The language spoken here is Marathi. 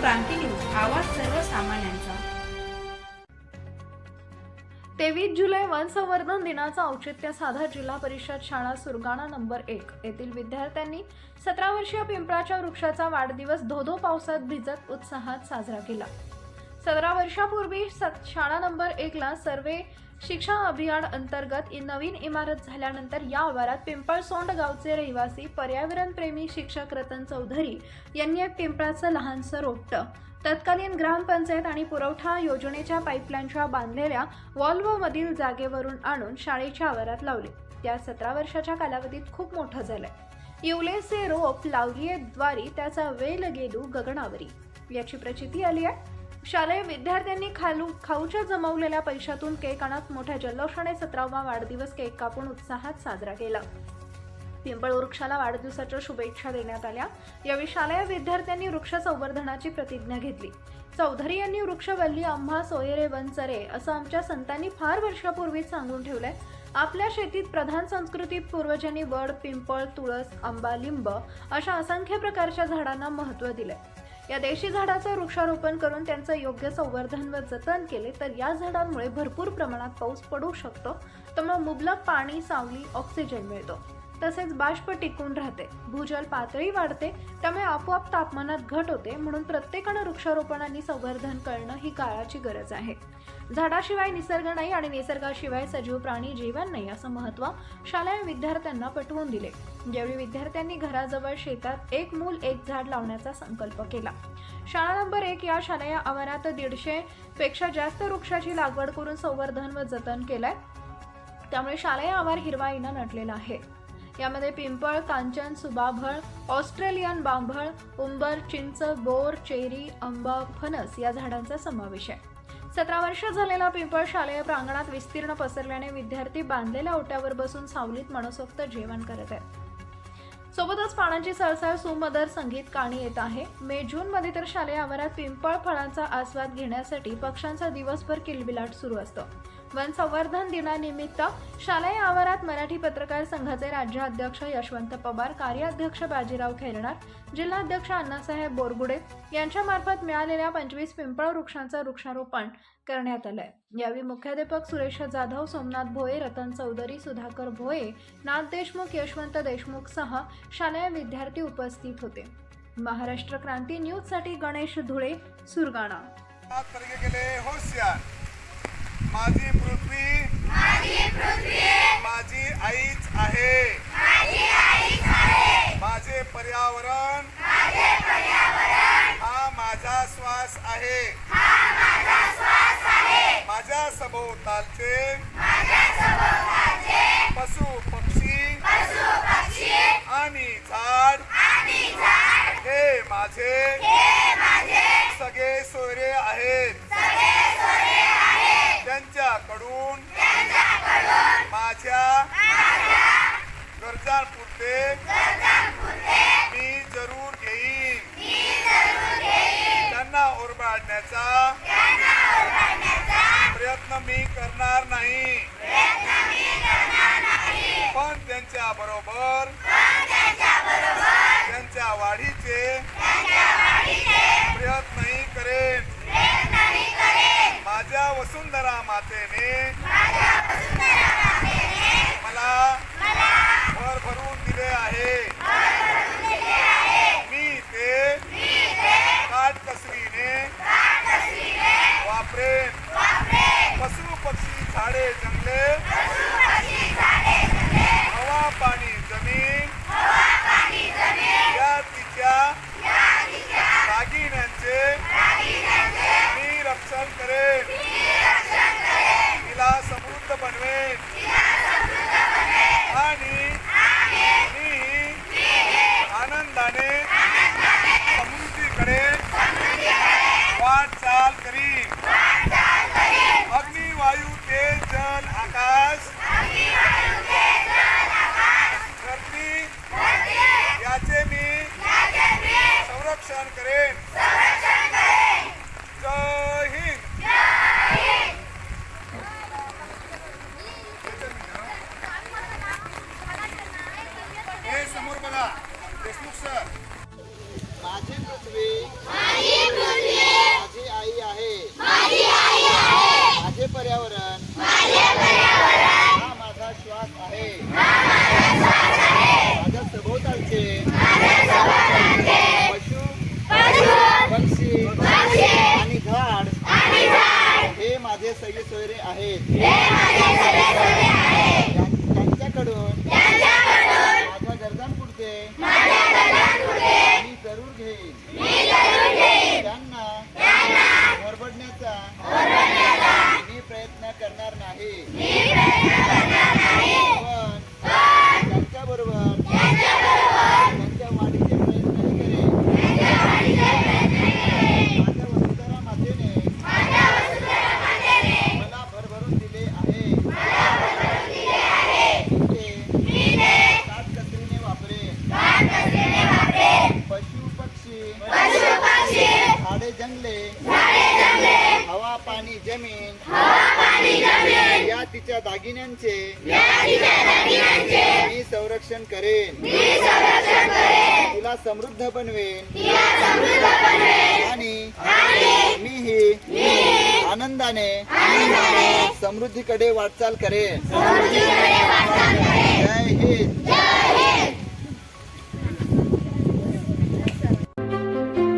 क्रांती न्यूज आवाज सर्वसामान्यांचा. तेवीस जुलै वन संवर्धन दिनाचं औचित्य साधा जिल्हा परिषद शाळा सुरगाणा नंबर एक. येथील विद्यार्थ्यांनी सतरा वर्षीय पिंपळाच्या वृक्षाचा वाढदिवस धोधो पावसात भिजत उत्साहात साजरा केला. सतरा वर्षापूर्वी सत- शाळा नंबर एकला सर्वे शिक्षा अभियान अंतर्गत नवीन इमारत झाल्यानंतर या आवारात पिंपळसोंड गावचे रहिवासी पर्यावरणप्रेमी शिक्षक रतन चौधरी यांनी एक पिंपळाचं लहानसं रोपटं तत्कालीन ग्रामपंचायत आणि पुरवठा योजनेच्या पाईपलाईनच्या बांधलेल्या वॉल्वमधील जागेवरून आणून शाळेच्या आवारात लावले. त्या सतरा वर्षाच्या कालावधीत खूप मोठं झालंय. येवलेचे रोप लावलीये द्वारी त्याचा वेल गेलू गगनावरी. याची प्रचिती आली आहे. शालेय विद्यार्थ्यांनी खालू खाऊच्या जमवलेल्या पैशातून केक आणत मोठ्या जल्लोषाने सतरावा वाढदिवस केक कापून उत्साहात साजरा केला. पिंपळ वृक्षाला वाढदिवसाच्या शुभेच्छा देण्यात आल्या. यावेळी शालेय विद्यार्थ्यांनी वृक्ष संवर्धनाची प्रतिज्ञा घेतली. चौधरी यांनी वृक्षवल्ली आंबा सोयरे वनचरे असं आमच्या संतांनी फार वर्षापूर्वीच सांगून ठेवलंय. आपल्या शेतीत प्रधान संस्कृतीत पूर्वजांनी वड पिंपळ तुळस आंबा लिंब अशा असंख्य प्रकारच्या झाडांना महत्त्व दिलंय. या देशी झाडाचं वृक्षारोपण करून त्यांचं योग्य संवर्धन व जतन केले तर या झाडांमुळे भरपूर प्रमाणात पाऊस पडू शकतो. त्यामुळे मुबलक पाणी सावली ऑक्सिजन मिळतो. तसेच बाष्प टिकून राहते. भूजल पातळी वाढते त्यामुळे आपोआप तापमानात घट होते म्हणून प्रत्येकानं वृक्षारोपणाने संवर्धन करणं ही काळाची गरज आहे. झाडाशिवाय निसर्ग नाही आणि निसर्गाशिवाय सजीव प्राणी जीवन नाही असं महत्त्व शालेय विद्यार्थ्यांना पटवून दिले. यावेळी विद्यार्थ्यांनी घराजवळ शेतात एक मूल एक झाड लावण्याचा संकल्प केला. शाळा नंबर एक या शालेय आवारात दीडशे पेक्षा जास्त वृक्षाची लागवड करून संवर्धन व जतन केलंय. त्यामुळे शालेय आवार हिरवाईनं नटलेला आहे. यामध्ये पिंपळ कांचन सुबाभळ ऑस्ट्रेलियन बांभळ उंबर चिंच बोर चेरी आंबा फणस या झाडांचा समावेश आहे. सतरा वर्ष झालेला पिंपळ शालेय प्रांगणात विस्तीर्ण पसरल्याने विद्यार्थी बांधलेल्या ओट्यावर बसून सावलीत मनसोक्त जेवण करत आहेत. सोबतच पाण्याची सळसळ सुमदर संगीत काणी येत आहे. मे जून मध्ये तर शालेय आवारात पिंपळ फळांचा आस्वाद घेण्यासाठी पक्ष्यांचा दिवसभर किलबिलाट सुरू असतो. वन संवर्धन दिनानिमित्त शालेय आवारात मराठी पत्रकार संघाचे राज्य अध्यक्ष यशवंत पवार कार्याध्यक्ष बाजीराव खेरणार जिल्हाध्यक्ष अण्णासाहेब बोरगुडे यांच्यामार्फत मिळालेल्या पंचवीस पिंपळ वृक्षांचं वृक्षारोपण करण्यात आलंय. यावेळी मुख्याध्यापक सुरेश जाधव सोमनाथ भोये रतन चौधरी सुधाकर भोये नाथ देशमुख यशवंत देशमुख सह शालेय विद्यार्थी उपस्थित होते. महाराष्ट्र क्रांती न्यूजसाठी गणेश धुळे सुरगाणा हात परगे गेले होशियार माझी पृथ्वी. माझी आईच आहे. माझे पर्यावरण. हा माझा श्वास आहे. माझ्या सभोवतालचे. पशु पक्षी. आणि झाड. हे माझे. सगळे सोयरे आहेत. ओरबाडण्याचा प्रयत्न मी करणार नाही. पण त्यांच्या बरोबर त्यांच्या वाढीचे प्रयत्नही करेन. माझ्या वसुंधरा मातेने मला भर भरून दिले आहे. पशु पक्षी झाडे जंगले हवा पाणी जमीन. या तिच्या दागिन्यांचे. मी संरक्षण करेन. तिला समृद्ध बनवेन. आणि मीही आनंदाने समृद्धीकडे वाटचाल करेन. जय हिंद.